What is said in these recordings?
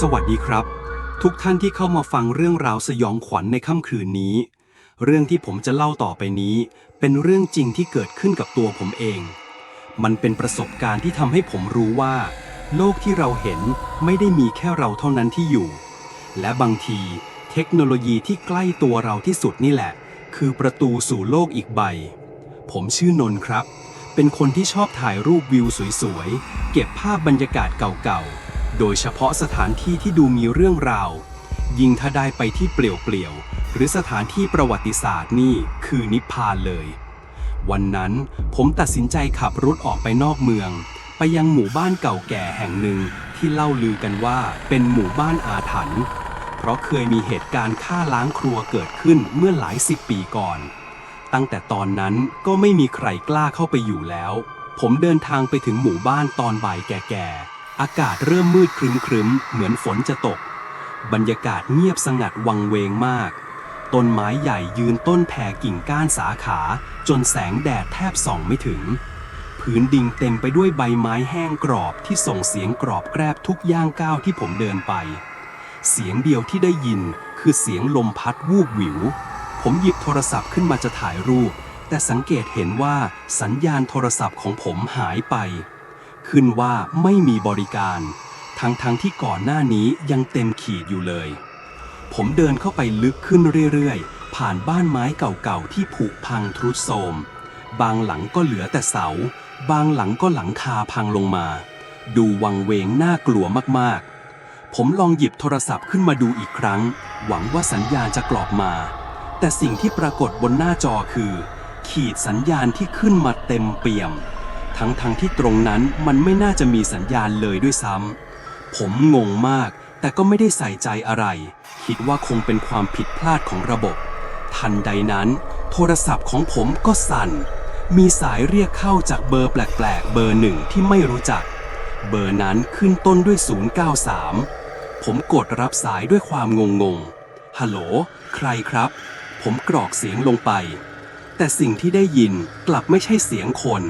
สวัสดีครับ ทุกท่านที่เข้ามาฟังเรื่องราวสยองขวัญในค่ำคืนนี้ เรื่องที่ผมจะเล่าต่อไปนี้ เป็นเรื่องจริงที่เกิดขึ้นกับตัวผมเอง มันเป็นประสบการณ์ที่ทำให้ผมรู้ว่า โลกที่เราเห็นไม่ได้มีแค่เราเท่านั้นที่อยู่ และบางที เทคโนโลยีที่ใกล้ตัวเราที่สุดนี่แหละ คือประตูสู่โลกอีกใบ ผมชื่อนนท์ครับ เป็นคนที่ชอบถ่ายรูปวิวสวยๆเก็บภาพบรรยากาศเก่าๆ โดยเฉพาะสถานที่ที่ดูมีเรื่องราว ยิ่งถ้าได้ไปที่เปลี่ยวๆ หรือสถานที่ประวัติศาสตร์นี่คือนิพพานเลย วันนั้นผมตัดสินใจขับรถออกไปนอกเมือง ไปยังหมู่บ้านเก่าแก่แห่งหนึ่งที่เล่าลือกันว่าเป็นหมู่บ้านอาถรรพ์เพราะเคยมีเหตุการณ์ฆ่าล้างครัวเกิดขึ้นเมื่อหลายสิบปีก่อน ตั้งแต่ตอนนั้นก็ไม่มีใครกล้าเข้าไปอยู่แล้ว ผมเดินทางไปถึงหมู่บ้านตอนบ่ายแก่ๆ อากาศเริ่มมืดครึ้มเหมือนฝนจะตก บรรยากาศเงียบสงัดวังเวงมาก ต้นไม้ใหญ่ยืนต้นแผ่กิ่งก้านสาขา จนแสงแดดแทบส่องไม่ถึง พื้นดินเต็มไปด้วยใบไม้แห้งกรอบที่ส่งเสียงกรอบแกรบทุกย่างก้าวที่ผมเดินไป เสียงเดียวที่ได้ยินคือเสียงลมพัดวูบหวิว ผมหยิบโทรศัพท์ขึ้นมาจะถ่ายรูป แต่สังเกตเห็นว่าสัญญาณโทรศัพท์ของผมหายไป ขึ้นว่าไม่มีบริการ ทั้งๆทที่ก่อนหน้านี้ยังเต็มขีดอยู่เลย ผมเดินเข้าไปลึกขึ้นเรื่อยๆ ผ่านบ้านไม้เก่าๆ ที่ผุพังทรุดโทรม บางหลังก็เหลือแต่เสา บางหลังก็หลังคาพังลงมา ดูวังเวงน่ากลัวมากๆ ผมลองหยิบโทรศัพท์ขึ้นมาดูอีกครั้ง หวังว่าสัญญาณจะกรอบมา แต่สิ่งที่ปรากฏบนหน้าจอคือ ขีดสัญญาณที่ขึ้นมาเต็มเปี่ยม ทั้งๆทที่ตรงนั้นมันไม่น่าจะมีสัญญาณเลยด้วยซ้ำ ผมงงมาก แต่ก็ไม่ได้ใส่ใจอะไร คิดว่าคงเป็นความผิดพลาดของระบบ ทันใดนั้น โทรศัพท์ของผมก็สั่น มีสายเรียกเข้าจากเบอร์แปลกๆ เบอร์หนึ่งที่ไม่รู้จัก เบอร์นั้นขึ้นต้นด้วย 093 ผมกดรับสายด้วยความงงงๆฮัลโหล ใครครับ ผมกรอกเสียงลงไป แต่สิ่งที่ได้ยินกลับไม่ใช่เสียงคน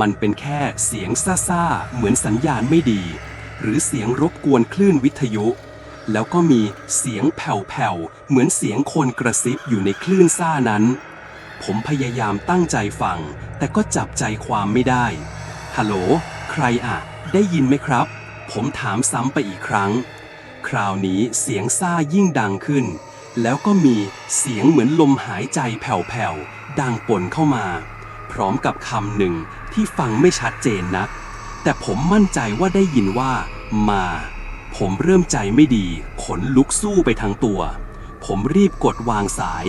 มันเป็นแค่เสียงซ่าๆ เหมือนสัญญาณไม่ดี หรือเสียงรบกวนคลื่นวิทยุ แล้วก็มีเสียงแผ่วๆ เหมือนเสียงคนกระซิบอยู่ในคลื่นซ่านั้น ผมพยายามตั้งใจฟัง แต่ก็จับใจความไม่ได้ ฮัลโหล ใครอะได้ยินไหมครับ ผมถามซ้ำไปอีกครั้ง คราวนี้เสียงซ่ายิ่งดังขึ้น แล้วก็มีเสียงเหมือนลมหายใจแผ่วๆ ดังปนเข้ามา พร้อมกับคำหนึ่งที่ฟังไม่ชัดเจนนัก แต่ผมมั่นใจว่าได้ยินว่า มา ผมเริ่มใจไม่ดี ขนลุกสู้ไปทั้งตัว ผมรีบกดวางสาย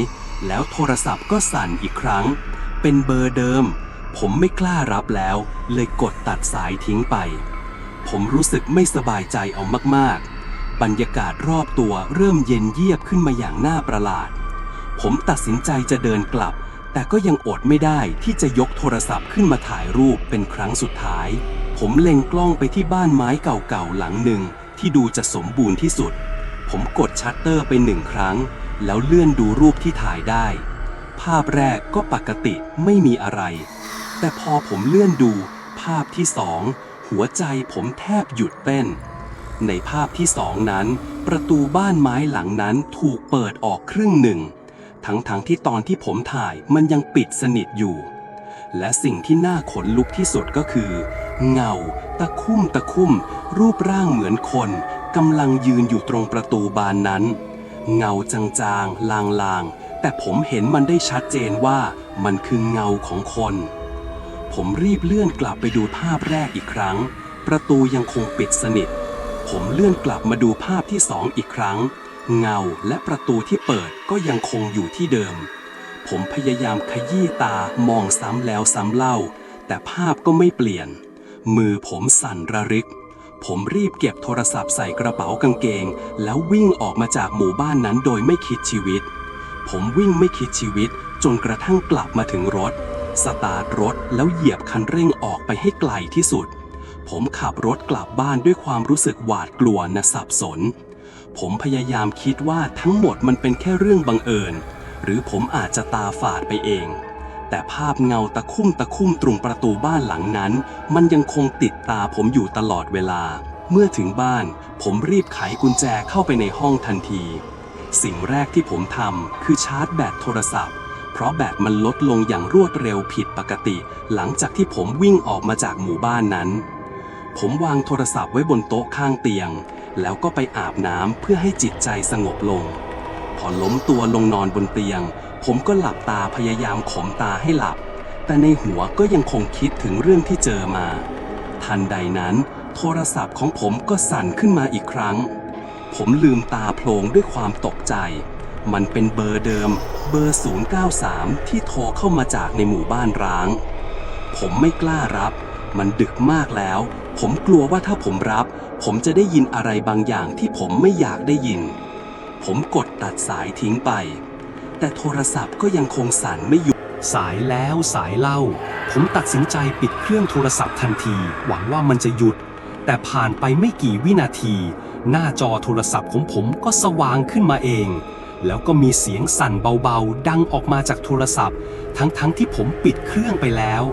แล้วโทรศัพท์ก็สั่นอีกครั้ง เป็นเบอร์เดิม ผมไม่กล้ารับแล้ว เลยกดตัดสายทิ้งไป ผมรู้สึกไม่สบายใจเอามากๆ บรรยากาศรอบตัวเริ่มเย็นเยียบขึ้นมาอย่างน่าประหลาด ผมตัดสินใจจะเดินกลับ แต่ก็ยังอดไม่ได้ที่จะยกโทรศัพท์ขึ้นมาถ่ายรูปเป็นครั้งสุดท้าย ผมเล็งกล้องไปที่บ้านไม้เก่าๆหลังหนึ่งที่ดูจะสมบูรณ์ที่สุด ผมกดชัตเตอร์ไปหนึ่งครั้ง แล้วเลื่อนดูรูปที่ถ่ายได้ ภาพแรกก็ปกติไม่มีอะไร แต่พอผมเลื่อนดูภาพที่สองหัวใจผมแทบหยุดเต้น ในภาพที่สองนั้น ประตูบ้านไม้หลังนั้นถูกเปิดออกครึ่งหนึ่ง ทั้งๆทที่ตอนที่ผมถ่ายมันยังปิดสนิทอยู่ และสิ่งที่น่าขนลุกที่สุดก็คือ เงา ตะคุ่มตะคุ่ม รูปร่างเหมือนคนกำลังยืนอยู่ตรงประตูบานนั้น เงาจางๆ ลางๆ แต่ผมเห็นมันได้ชัดเจนว่ามันคือเงาของคน ผมรีบเลื่อนกลับไปดูภาพแรกอีกครั้ง ประตูยังคงปิดสนิท ผมเลื่อนกลับมาดูภาพที่สองอีกครั้ง เงาและประตูที่เปิดก็ยังคงอยู่ที่เดิม ผมพยายามขยี้ตามองซ้ำแล้วซ้ำเล่า แต่ภาพก็ไม่เปลี่ยน มือผมสั่นระริก ผมรีบเก็บโทรศัพท์ใส่กระเป๋ากางเกง แล้ววิ่งออกมาจากหมู่บ้านนั้นโดยไม่คิดชีวิต ผมวิ่งไม่คิดชีวิต จนกระทั่งกลับมาถึงรถ สตาร์ทรถแล้วเหยียบคันเร่งออกไปให้ไกลที่สุด ผมขับรถกลับบ้านด้วยความรู้สึกหวาดกลัวนะสับสน ผมพยายามคิดว่าทั้งหมดมันเป็นแค่เรื่องบังเอิญ หรือผมอาจจะตาฝาดไปเอง แต่ภาพเงาตะคุ่มตะคุ่มตรงประตูบ้านหลังนั้น มันยังคงติดตาผมอยู่ตลอดเวลา เมื่อถึงบ้าน ผมรีบไขกุญแจเข้าไปในห้องทันที สิ่งแรกที่ผมทำคือชาร์จแบตโทรศัพท์ เพราะแบตมันลดลงอย่างรวดเร็วผิดปกติ หลังจากที่ผมวิ่งออกมาจากหมู่บ้านนั้น ผมวางโทรศัพท์ไว้บนโต๊ะข้างเตียง แล้วก็ไปอาบน้ำเพื่อให้จิตใจสงบลง พอล้มตัวลงนอนบนเตียง ผมก็หลับตาพยายามข่มตาให้หลับ แต่ในหัวก็ยังคงคิดถึงเรื่องที่เจอมา ทันใดนั้น โทรศัพท์ของผมก็สั่นขึ้นมาอีกครั้ง ผมลืมตาโพลงด้วยความตกใจ มันเป็นเบอร์เดิม เบอร์ 093 ที่โทรเข้ามาจากในหมู่บ้านร้าง ผมไม่กล้ารับ มันดึกมากแล้ว ผมกลัวว่าถ้าผมรับ ผมจะได้ยินอะไรบางอย่างที่ผมไม่อยากได้ยิน ผมกดตัดสายทิ้งไป แต่โทรศัพท์ก็ยังคงสั่นไม่หยุดสายแล้วสายเล่า ผมตัดสินใจปิดเครื่องโทรศัพท์ทันที หวังว่ามันจะหยุด แต่ผ่านไปไม่กี่วินาที หน้าจอโทรศัพท์ของผมก็สว่างขึ้นมาเอง แล้วก็มีเสียงสั่นเบาๆ ดังออกมาจากโทรศัพท์ ทั้งๆที่ผมปิดเครื่องไปแล้ว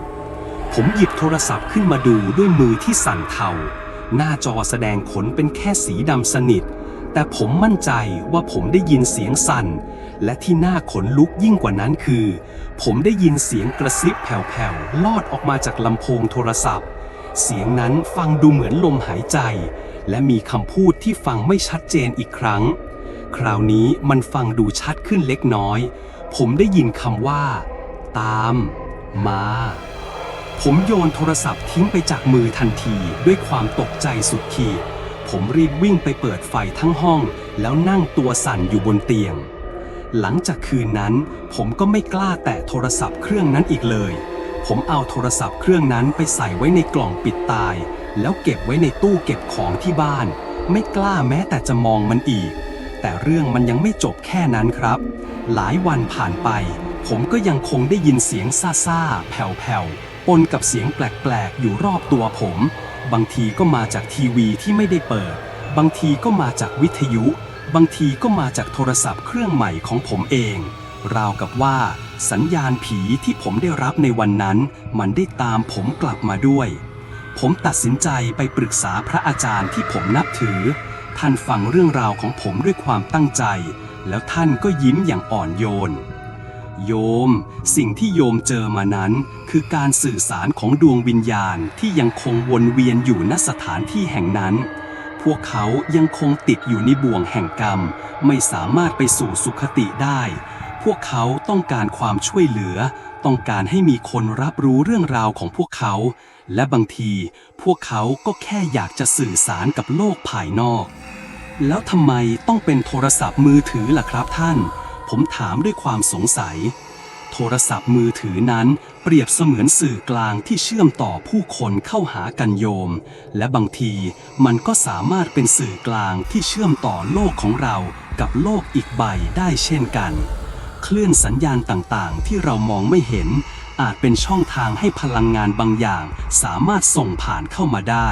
ผมหยิบโทรศัพท์ขึ้นมาดูด้วยมือที่สั่นเทา หน้าจอแสดงผลเป็นแค่สีดำสนิท แต่ผมมั่นใจว่าผมได้ยินเสียงสั่น และที่หน่าขนลุกยิ่งกว่านั้นคือ ผมได้ยินเสียงกระซิบแผ่วๆ ลอดออกมาจากลำโพงโทรศัพท์ เสียงนั้นฟังดูเหมือนลมหายใจ และมีคำพูดที่ฟังไม่ชัดเจนอีกครั้ง คราวนี้มันฟังดูชัดขึ้นเล็กน้อย ผมได้ยินคำว่า ตาม มา ผมโยนโทรศัพท์ทิ้งไปจากมือทันทีด้วยความตกใจสุดขีด ผมรีบวิ่งไปเปิดไฟทั้งห้อง แล้วนั่งตัวสั่นอยู่บนเตียง หลังจากคืนนั้น ผมก็ไม่กล้าแตะโทรศัพท์เครื่องนั้นอีกเลย ผมเอาโทรศัพท์เครื่องนั้นไปใส่ไว้ในกล่องปิดตาย แล้วเก็บไว้ในตู้เก็บของที่บ้าน ไม่กล้าแม้แต่จะมองมันอีก แต่เรื่องมันยังไม่จบแค่นั้นครับ หลายวันผ่านไป ผมก็ยังคงได้ยินเสียงซ่าๆแผ่วๆ ปนกับเสียงแปลกๆ อยู่รอบตัวผม บางทีก็มาจากทีวีที่ไม่ได้เปิด บางทีก็มาจากวิทยุ บางทีก็มาจากโทรศัพท์เครื่องใหม่ของผมเอง ราวกับว่า สัญญาณผีที่ผมได้รับในวันนั้น มันได้ตามผมกลับมาด้วย ผมตัดสินใจไปปรึกษาพระอาจารย์ที่ผมนับถือ ท่านฟังเรื่องราวของผมด้วยความตั้งใจ แล้วท่านก็ยิ้มอย่างอ่อนโยน โยม สิ่งที่โยมเจอมานั้น คือการสื่อสารของดวงวิญญาณที่ยังคงวนเวียนอยู่ณสถานที่แห่งนั้น พวกเขายังคงติดอยู่ในบ่วงแห่งกรรม ไม่สามารถไปสู่สุขติได้ พวกเขาต้องการความช่วยเหลือ ต้องการให้มีคนรับรู้เรื่องราวของพวกเขา และบางที พวกเขาก็แค่อยากจะสื่อสารกับโลกภายนอก แล้วทำไมต้องเป็นโทรศัพท์มือถือล่ะครับท่าน ผมถามด้วยความสงสัย โทรศัพท์มือถือนั้นเปรียบเสมือนสื่อกลางที่เชื่อมต่อผู้คนเข้าหากันโยม และบางทีมันก็สามารถเป็นสื่อกลางที่เชื่อมต่อโลกของเรากับโลกอีกใบได้เช่นกัน คลื่นสัญญาณต่างๆ ที่เรามองไม่เห็น อาจเป็นช่องทางให้พลังงานบางอย่าง สามารถส่งผ่านเข้ามาได้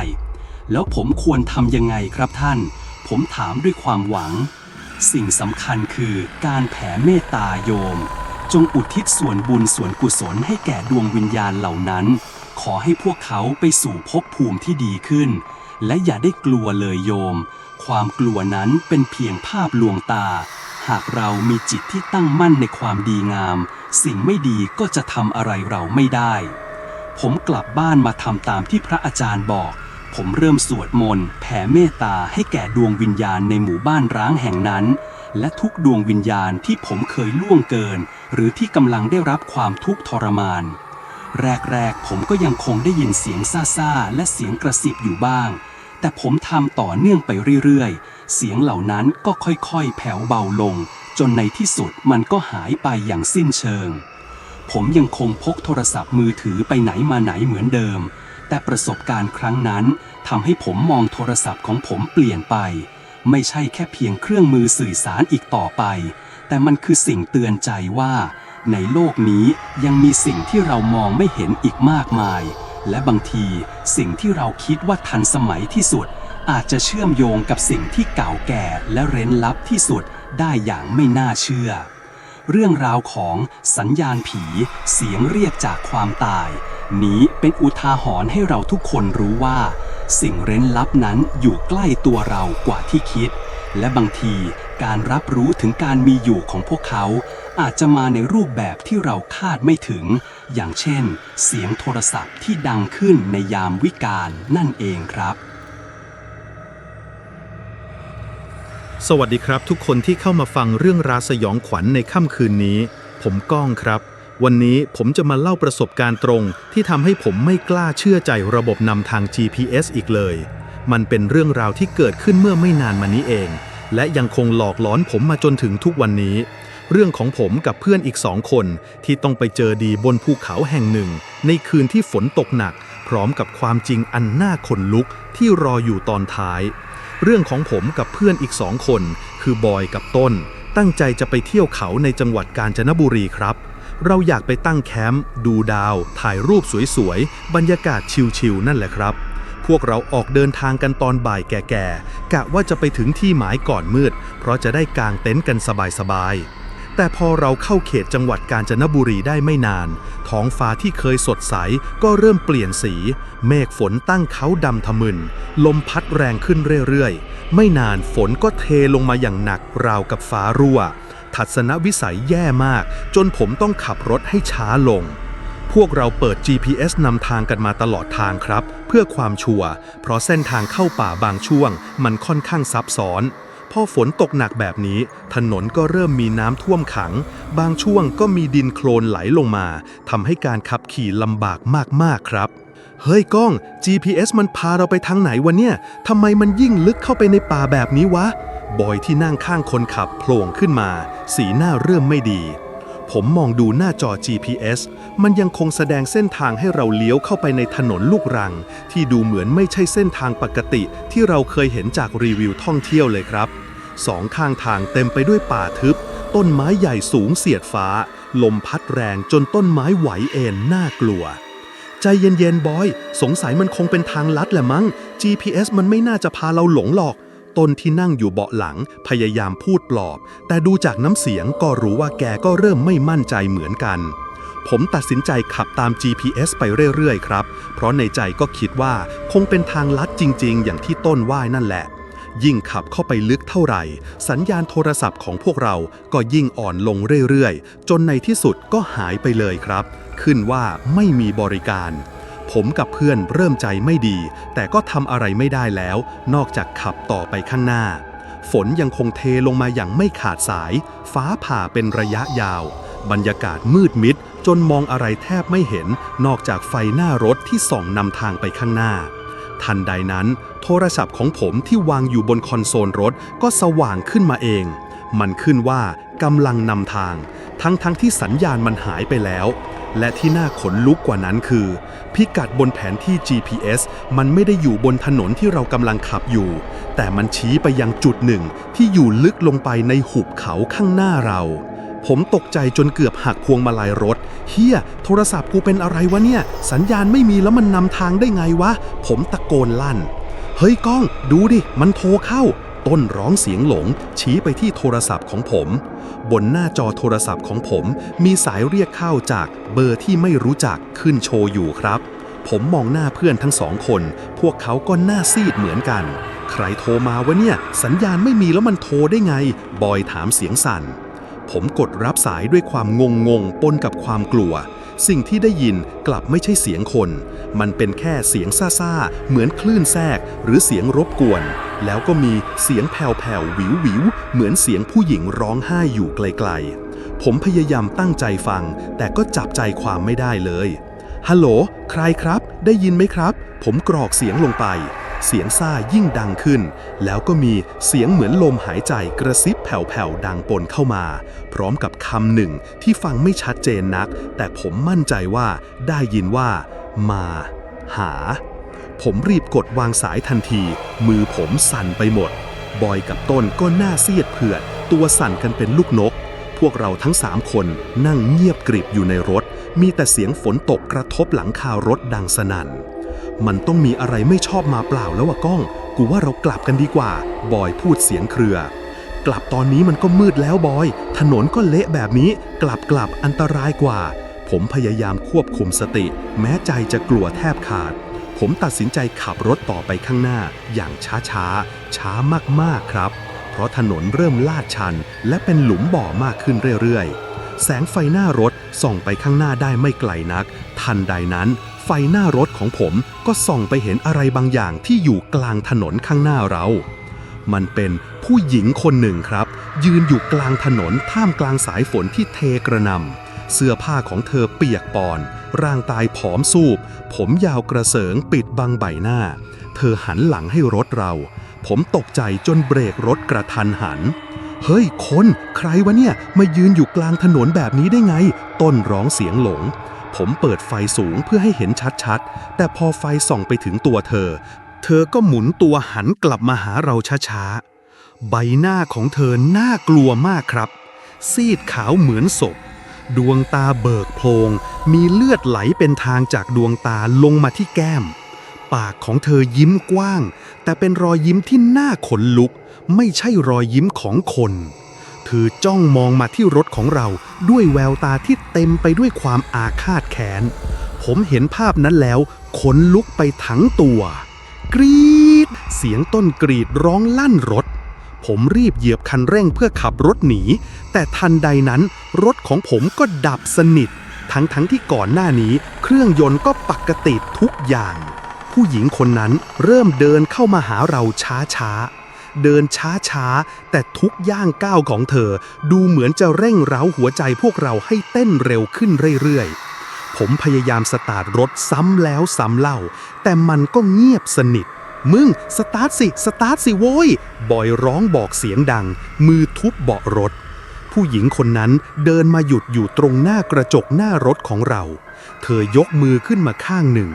แล้วผมควรทำยังไงครับท่าน ผมถามด้วยความหวัง สิ่งสำคัญคือการแผ่เมตตาโยม จงอุทิศส่วนบุญส่วนกุศลให้แก่ดวงวิญญาณเหล่านั้น ขอให้พวกเขาไปสู่ภพภูมิที่ดีขึ้น และอย่าได้กลัวเลยโยม ความกลัวนั้นเป็นเพียงภาพลวงตา หากเรามีจิตที่ตั้งมั่นในความดีงาม สิ่งไม่ดีก็จะทำอะไรเราไม่ได้ ผมกลับบ้านมาทำตามที่พระอาจารย์บอก ผมเริ่มสวดมนต์แผ่เมตตาให้แก่ดวงวิญญาณในหมู่บ้านร้างแห่งนั้น และทุกดวงวิญญาณที่ผมเคยล่วงเกิน หรือที่กำลังได้รับความทุกข์ทรมาน แรกๆ ผมก็ยังคงได้ยินเสียงซ่าๆ และเสียงกระซิบอยู่บ้าง แต่ผมทำต่อเนื่องไปเรื่อยๆ เสียงเหล่านั้นก็ค่อยๆ แผ่วเบาลง จนในที่สุดมันก็หายไปอย่างสิ้นเชิง ผมยังคงพกโทรศัพท์มือถือไปไหนมาไหนเหมือนเดิม แต่ประสบการณ์ครั้งนั้นทำให้ผมมองโทรศัพท์ของผมเปลี่ยนไป ไม่ใช่แค่เพียงเครื่องมือสื่อสารอีกต่อไป แต่มันคือสิ่งเตือนใจว่า ในโลกนี้ยังมีสิ่งที่เรามองไม่เห็นอีกมากมาย และบางทีสิ่งที่เราคิดว่าทันสมัยที่สุด อาจจะเชื่อมโยงกับสิ่งที่เก่าแก่และเร้นลับที่สุดได้อย่างไม่น่าเชื่อ เรื่องราวของสัญญาณผี เสียงเรียกจากความตาย นี้เป็นอุทาหรณ์ให้เราทุกคนรู้ว่า สิ่งเร้นลับนั้นอยู่ใกล้ตัวเรากว่าที่คิด และบางทีการรับรู้ถึงการมีอยู่ของพวกเขา อาจจะมาในรูปแบบที่เราคาดไม่ถึง อย่างเช่น เสียงโทรศัพท์ที่ดังขึ้นในยามวิกาลนั่นเองครับ สวัสดีครับทุกคนที่เข้ามาฟังเรื่องราวสยองขวัญในค่ำคืนนี้ ผมก้องครับ วันนี้ผมจะมาเล่าประสบการณ์ตรง ที่ทำให้ผมไม่กล้าเชื่อใจระบบนำทาง GPS อีกเลย มันเป็นเรื่องราวที่เกิดขึ้นเมื่อไม่นานมานี้เอง และยังคงหลอกหลอนผมมาจนถึงทุกวันนี้ เรื่องของผมกับเพื่อนอีกสองคน ที่ต้องไปเจอดีบนภูเขาแห่งหนึ่ง ในคืนที่ฝนตกหนัก พร้อมกับความจริงอันน่าขนลุกที่รออยู่ตอนท้าย เรื่องของผมกับเพื่อนอีกสองคน คือบอยกับต้น ตั้งใจจะไปเที่ยวเขาในจังหวัดกาญจนบุรีครับ เราอยากไปตั้งแคมป์ดูดาว ถ่ายรูปสวยๆ บรรยากาศชิลๆนั่นแหละครับ พวกเราออกเดินทางกันตอนบ่ายแก่ๆกะว่าจะไปถึงที่หมายก่อนมืด เพราะจะได้กางเต็นท์กันสบายๆแต่พอเราเข้าเขตจังหวัดกาญจนบุรีได้ไม่นาน ท้องฟ้าที่เคยสดใสก็เริ่มเปลี่ยนสี เมฆฝนตั้งเขาดำทะมึน ลมพัดแรงขึ้นเรื่อยๆ ไม่นานฝนก็เทลงมาอย่างหนักราวกับฟ้ารั่ว ทัศนวิสัยแย่มาก จนผมต้องขับรถให้ช้าลง พวกเราเปิด GPS นำทางกันมาตลอดทางครับ เพื่อความชัวร์เพราะเส้นทางเข้าป่าบางช่วง มันค่อนข้างซับซ้อนพอฝนตกหนักแบบนี้ ถนนก็เริ่มมีน้ำท่วมขัง บางช่วงก็มีดินโคลนไหลลงมาทำให้การขับขี่ลำบากมากๆครับ เฮ้ยก้อง GPS มันพาเราไปทางไหนวะเนี่ยทำไมมันยิ่งลึกเข้าไปในป่าแบบนี้วะ บอยที่นั่งข้างคนขับโผล่ขึ้นมา สีหน้าเริ่มไม่ดี ผมมองดูหน้าจอ GPS มันยังคงแสดงเส้นทางให้เราเลี้ยวเข้าไปในถนนลูกรัง ที่ดูเหมือนไม่ใช่เส้นทางปกติ ที่เราเคยเห็นจากรีวิวท่องเที่ยวเลยครับสองข้างทางเต็มไปด้วยป่าทึบ ต้นไม้ใหญ่สูงเสียดฟ้า ลมพัดแรงจนต้นไม้ไหวเอ็นน่ากลัว ใจเย็นๆบอย สงสัยมันคงเป็นทางลัดแหละมั้ง GPS มันไม่น่าจะพาเราหลงหรอก ต้นที่นั่งอยู่เบาะหลังพยายามพูดปลอบ แต่ดูจากน้ำเสียงก็รู้ว่าแกก็เริ่มไม่มั่นใจเหมือนกัน ผมตัดสินใจขับตาม GPS ไปเรื่อยๆ ครับ เพราะในใจก็คิดว่าคงเป็นทางลัดจริงๆ อย่างที่ต้นว่ายนั่นแหละยิ่งขับเข้าไปลึกเท่าไหร่ สัญญาณโทรศัพท์ของพวกเราก็ยิ่งอ่อนลงเรื่อยๆ จนในที่สุดก็หายไปเลยครับ ขึ้นว่าไม่มีบริการ ผมกับเพื่อนเริ่มใจไม่ดี แต่ก็ทำอะไรไม่ได้แล้ว นอกจากขับต่อไปข้างหน้า ฝนยังคงเทลงมาอย่างไม่ขาดสาย ฟ้าผ่าเป็นระยะยาว บรรยากาศมืดมิด จนมองอะไรแทบไม่เห็น นอกจากไฟหน้ารถที่ส่องนำทางไปข้างหน้า ทันใดนั้น โทรศัพท์ของผมที่วางอยู่บนคอนโซลรถก็สว่างขึ้นมาเอง มันขึ้นว่ากำลังนำทาง ทั้งๆทที่สัญญาณมันหายไปแล้ว และที่น่าขนลุกกว่านั้นคือ พิกัดบนแผนที่ GPS มันไม่ได้อยู่บนถนนที่เรากำลังขับอยู่ แต่มันชี้ไปยังจุดหนึ่งที่อยู่ลึกลงไปในหุบเขาข้างหน้าเรา ผมตกใจจนเกือบหักพวงมาลัยรถ เฮียโทรศัพท์กูเป็นอะไรวะเนี่ย สัญญาณไม่มีแล้วมันนำทางได้ไงวะ ผมตะโกนลั่น เฮ้ยก้อง ดูดิ มันโทรเข้า ต้นร้องเสียงหลง ชี้ไปที่โทรศัพท์ของผม บนหน้าจอโทรศัพท์ของผม มีสายเรียกเข้าจากเบอร์ที่ไม่รู้จักขึ้นโชว์อยู่ครับ ผมมองหน้าเพื่อนทั้งสองคน พวกเขาก็หน้าซีดเหมือนกัน ใครโทรมาวะเนี่ย สัญญาณไม่มีแล้วมันโทรได้ไง บอยถามเสียงสั่น ผมกดรับสายด้วยความงงงงปนกับความกลัว สิ่งที่ได้ยินกลับไม่ใช่เสียงคน มันเป็นแค่เสียงซ่าๆ เหมือนคลื่นแทรกหรือเสียงรบกวน แล้วก็มีเสียงแผ่วๆ วิววิวๆเหมือนเสียงผู้หญิงร้องไห้อยู่ไกลๆ ผมพยายามตั้งใจฟัง แต่ก็จับใจความไม่ได้เลย ฮัลโหล ใครครับ ได้ยินไหมครับ ผมกรอกเสียงลงไป เสียงซ่ายิ่งดังขึ้น แล้วก็มีเสียงเหมือนลมหายใจกระซิบแผ่วๆดังปนเข้ามา พร้อมกับคำหนึ่งที่ฟังไม่ชัดเจนนัก แต่ผมมั่นใจว่าได้ยินว่า มา หา ผมรีบกดวางสายทันที มือผมสั่นไปหมด บอยกับต้นก็หน้าเสียดเผือด ตัวสั่นกันเป็นลูกนก พวกเราทั้งสามคนนั่งเงียบกริบอยู่ในรถ มีแต่เสียงฝนตกกระทบหลังคารถดังสนั่น มันต้องมีอะไรไม่ชอบมาเปล่าแล้วอะก้อง กูว่าเรากลับกันดีกว่า บอยพูดเสียงเครือ กลับตอนนี้มันก็มืดแล้วบอย ถนนก็เละแบบนี้ กลับกลับอันตรายกว่า ผมพยายามควบคุมสติ แม้ใจจะกลัวแทบขาด ผมตัดสินใจขับรถต่อไปข้างหน้า อย่างช้าช้าช้ามากๆครับ เพราะถนนเริ่มลาดชัน และเป็นหลุมบ่อมากขึ้นเรื่อยๆแสงไฟหน้ารถส่องไปข้างหน้าได้ไม่ไกลนัก ทันใดนั้น ฟหน้ารถของผมก็ส่องไปเห็นอะไรบางอย่างที่อยู่กลางถนนข้างหน้าเรา มันเป็นผู้หญิงคนหนึ่งครับ ยืนอยู่กลางถนนท่ามกลางสายฝนที่เทกระนำเสื้อผ้าของเธอเปียกปอน ร่างกายผอมสูบ ผมยาวกระเสริงปิดบังใบหน้า เธอหันหลังให้รถเรา ผมตกใจจนเบรกรถกระทันหันเฮ้ย คน ใครวะเนี่ย มายืนอยู่กลางถนนแบบนี้ได้ไง ต้นร้องเสียงหลง ผมเปิดไฟสูงเพื่อให้เห็นชัดๆ แต่พอไฟส่องไปถึงตัวเธอ เธอก็หมุนตัวหันกลับมาหาเราช้าๆ ใบหน้าของเธอน่ากลัวมากครับ ซีดขาวเหมือนศพ ดวงตาเบิกโพลงมีเลือดไหลเป็นทางจากดวงตาลงมาที่แก้ม ปากของเธอยิ้มกว้าง แต่เป็นรอยยิ้มที่น่าขนลุก ไม่ใช่รอยยิ้มของคน เธอจ้องมองมาที่รถของเราด้วยแววตาที่เต็มไปด้วยความอาฆาตแค้น ผมเห็นภาพนั้นแล้วขนลุกไปทั้งตัว กรีด เสียงต้นกรีดร้องลั่นรถ ผมรีบเหยียบคันเร่งเพื่อขับรถหนี แต่ทันใดนั้นรถของผมก็ดับสนิท ทั้งทั้งที่ก่อนหน้านี้ เครื่องยนต์ก็ปกติทุกอย่าง ผู้หญิงคนนั้นเริ่มเดินเข้ามาหาเราช้าช้าๆ เดินช้าช้าๆ แต่ทุกย่างก้าวของเธอ ดูเหมือนจะเร่งเร้าหัวใจพวกเราให้เต้นเร็วขึ้นเรื่อยๆ ผมพยายามสตาร์ทรถซ้ำแล้วซ้ำเล่า แต่มันก็เงียบสนิท มึง สตาร์ทสิ สตาร์ทสิโว้ย บอยร้องบอกเสียงดัง มือทุบเบาะรถ ผู้หญิงคนนั้นเดินมาหยุดอยู่ตรงหน้ากระจกหน้ารถของเรา เธอยกมือขึ้นมาข้างหนึ่ง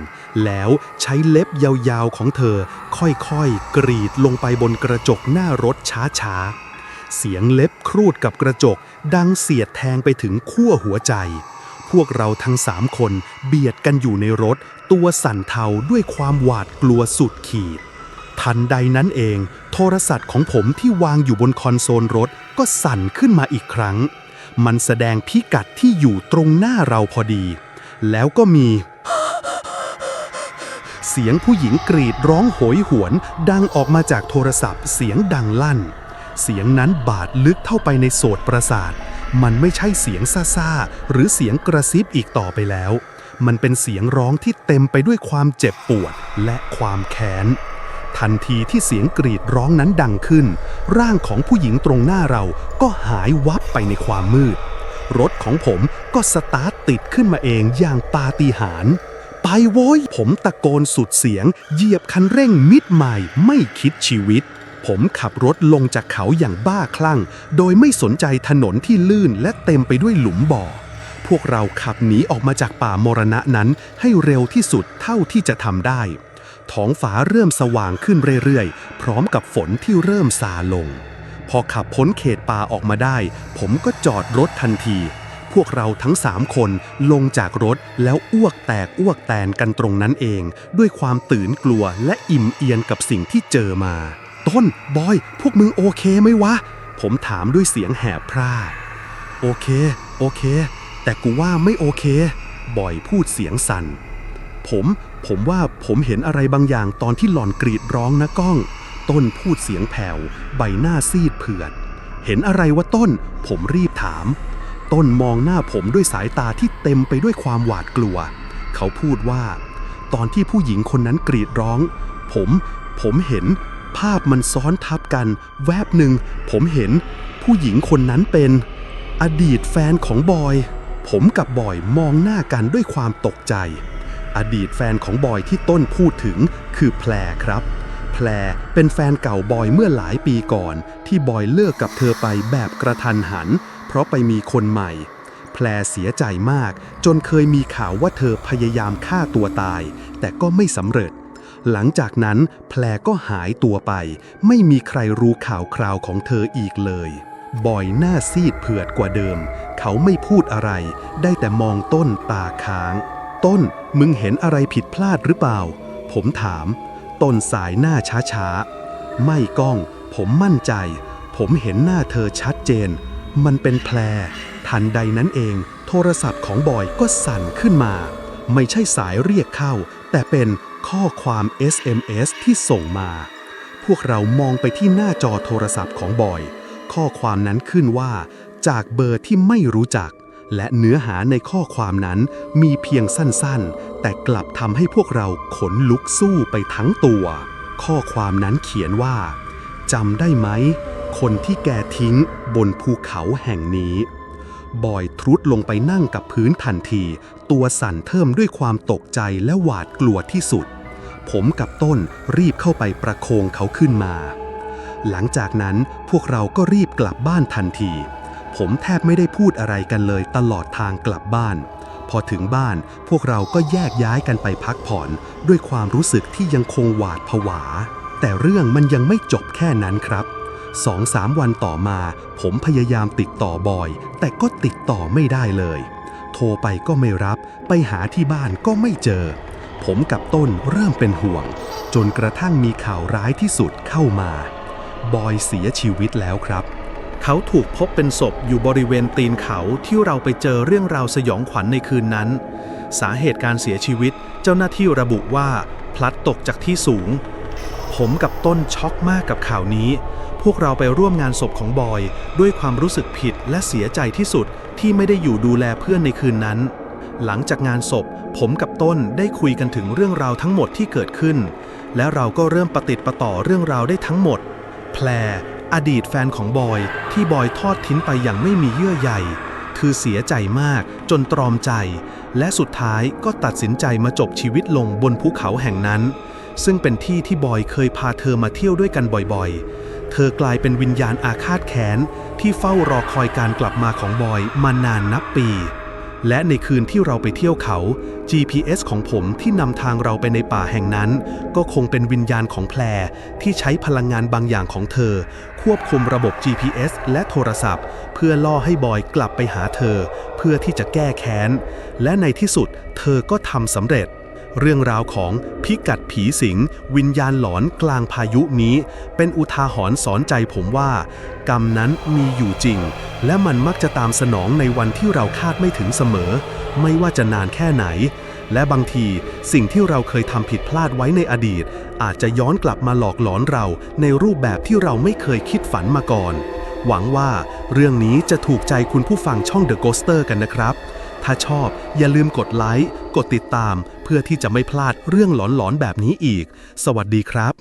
แล้วใช้เล็บยาวๆของเธอ ค่อยๆ กรีดลงไปบนกระจกหน้ารถช้าๆ เสียงเล็บครูดกับกระจก ดังเสียดแทงไปถึงขั้วหัวใจ พวกเราทั้งสามคนเบียดกันอยู่ในรถ ตัวสั่นเทาด้วยความหวาดกลัวสุดขีด ทันใดนั้นเอง โทรศัพท์ของผมที่วางอยู่บนคอนโซลรถก็สั่นขึ้นมาอีกครั้ง มันแสดงพิกัดที่อยู่ตรงหน้าเราพอดี แล้วก็มี เสียงผู้หญิงกรีดร้องโหยหวน ดังออกมาจากโทรศัพท์เสียงดังลั่น เสียงนั้นบาดลึกเข้าไปในโสตประสาท มันไม่ใช่เสียงซ่าๆหรือเสียงกระซิบอีกต่อไปแล้ว มันเป็นเสียงร้องที่เต็มไปด้วยความเจ็บปวดและความแค้นทันทีที่เสียงกรีดร้องนั้นดังขึ้น ร่างของผู้หญิงตรงหน้าเราก็หายวับไปในความมืด รถของผมก็สตาร์ทติดขึ้นมาเองอย่างปาฏิหาริย์ ไปโว้ย ผมตะโกนสุดเสียง เหยียบคันเร่งมิดใหม่ไม่คิดชีวิต ผมขับรถลงจากเขาอย่างบ้าคลั่ง โดยไม่สนใจถนนที่ลื่นและเต็มไปด้วยหลุมบ่อ พวกเราขับหนีออกมาจากป่ามรณะนั้นให้เร็วที่สุดเท่าที่จะทำได้ ท้องฟ้าเริ่มสว่างขึ้นเรื่อยๆ พร้อมกับฝนที่เริ่มซาลง พอขับพ้นเขตป่าออกมาได้ ผมก็จอดรถทันที พวกเราทั้งสามคนลงจากรถแล้วอ้วกแตกอ้วกแตนกันตรงนั้นเอง ด้วยความตื่นกลัวและอิ่มเอียนกับสิ่งที่เจอมา ต้น บอย พวกมึงโอเคไหมวะ ผมถามด้วยเสียงแหบพร่า โอเค โอเค แต่กูว่าไม่โอเค บอยพูดเสียงสั่น ผม ผมว่าผมเห็นอะไรบางอย่างตอนที่หล่อนกรีดร้องนะก้อง ต้นพูดเสียงแผ่ว ใบหน้าซีดเผือด เห็นอะไรวะต้น ผมรีบถาม ต้นมองหน้าผมด้วยสายตาที่เต็มไปด้วยความหวาดกลัว เขาพูดว่า ตอนที่ผู้หญิงคนนั้นกรีดร้อง ผม ผมเห็น ภาพมันซ้อนทับกัน แวบหนึ่ง ผมเห็น ผู้หญิงคนนั้นเป็น อดีตแฟนของบอย ผมกับบอยมองหน้ากันด้วยความตกใจ อดีตแฟนของบอยที่ต้นพูดถึง คือแพรครับแพรเป็นแฟนเก่าบอยเมื่อหลายปีก่อน ที่บอยเลิกกับเธอไปแบบกระทันหัน ราะไปมีคนใหม่ แพรเสียใจมาก จนเคยมีข่าวว่าเธอพยายามฆ่าตัวตาย แต่ก็ไม่สำเร็จ หลังจากนั้นแพรก็หายตัวไป ไม่มีใครรู้ข่าวคราวของเธออีกเลยบอยหน้าซีดเผือดกว่าเดิม เขาไม่พูดอะไร ได้แต่มองต้นตาค้าง ต้นมึงเห็นอะไรผิดพลาดหรือเปล่า ผมถาม ต้นสายหน้าช้าๆ ไม่ก้อง ผมมั่นใจ ผมเห็นหน้าเธอชัดเจน มันเป็นแพรทันใดนั้นเอง โทรศัพท์ของบอยก็สั่นขึ้นมา ไม่ใช่สายเรียกเข้า แต่เป็นข้อความ SMS ที่ส่งมา พวกเรามองไปที่หน้าจอโทรศัพท์ของบอย ข้อความนั้นขึ้นว่า จากเบอร์ที่ไม่รู้จัก และเนื้อหาในข้อความนั้นมีเพียงสั้นๆ แต่กลับทำให้พวกเราขนลุกสู้ไปทั้งตัว ข้อความนั้นเขียนว่าจำได้ไหม คนที่แกทิ้งบนภูเขาแห่งนี้ บอยทรุดลงไปนั่งกับพื้นทันที ตัวสั่นเทิมด้วยความตกใจและหวาดกลัวที่สุด ผมกับต้นรีบเข้าไปประโคองเขาขึ้นมา หลังจากนั้นพวกเราก็รีบกลับบ้านทันที ผมแทบไม่ได้พูดอะไรกันเลยตลอดทางกลับบ้าน พอถึงบ้านพวกเราก็แยกย้ายกันไปพักผ่อน ด้วยความรู้สึกที่ยังคงหวาดผวา แต่เรื่องมันยังไม่จบแค่นั้นครับ สองสามวันต่อมา ผมพยายามติดต่อบอย แต่ก็ติดต่อไม่ได้เลย โทรไปก็ไม่รับ ไปหาที่บ้านก็ไม่เจอ ผมกับต้นเริ่มเป็นห่วง จนกระทั่งมีข่าวร้ายที่สุดเข้ามา บอยเสียชีวิตแล้วครับ เขาถูกพบเป็นศพอยู่บริเวณตีนเขาที่เราไปเจอเรื่องราวสยองขวัญในคืนนั้น สาเหตุการเสียชีวิตเจ้าหน้าที่ระบุว่าพลัดตกจากที่สูง ผมกับต้นช็อกมากกับข่าวนี้ พวกเราไปร่วมงานศพของบอย ด้วยความรู้สึกผิดและเสียใจที่สุดที่ไม่ได้อยู่ดูแลเพื่อนในคืนนั้น หลังจากงานศพ ผมกับต้นได้คุยกันถึงเรื่องราวทั้งหมดที่เกิดขึ้น และเราก็เริ่มประติดประต่อเรื่องราวได้ทั้งหมด แพรอดีตแฟนของบอย ที่บอยทอดทิ้งไปอย่างไม่มีเยื่อใยคือเสียใจมากจนตรอมใจ และสุดท้ายก็ตัดสินใจมาจบชีวิตลงบนภูเขาแห่งนั้น ซึ่งเป็นที่ที่บอยเคยพาเธอมาเที่ยวด้วยกันบ่อยๆ เธอกลายเป็นวิญญาณอาฆาตแค้นที่เฝ้ารอคอยการกลับมาของบอยมานานนับปี และในคืนที่เราไปเที่ยวเขา GPS ของผมที่นำทางเราไปในป่าแห่งนั้น ก็คงเป็นวิญญาณของแพรที่ใช้พลังงานบางอย่างของเธอ ควบคุมระบบ GPS และโทรศัพท์ เพื่อล่อให้บอยกลับไปหาเธอ เพื่อที่จะแก้แค้น และในที่สุดเธอก็ทำสำเร็จ เรื่องราวของพิกัดผีสิง วิญญาณหลอนกลางพายุนี้ เป็นอุทาหรณ์สอนใจผมว่า กรรมนั้นมีอยู่จริง และมันมักจะตามสนองในวันที่เราคาดไม่ถึงเสมอ ไม่ว่าจะนานแค่ไหน และบางทีสิ่งที่เราเคยทำผิดพลาดไว้ในอดีต อาจจะย้อนกลับมาหลอกหลอนเราในรูปแบบที่เราไม่เคยคิดฝันมาก่อน หวังว่าเรื่องนี้จะถูกใจคุณผู้ฟังช่อง The Ghoster กันนะครับ ถ้าชอบอย่าลืมกดไลค์ กดติดตาม เพื่อที่จะไม่พลาดเรื่องหลอนๆแบบนี้อีก สวัสดีครับ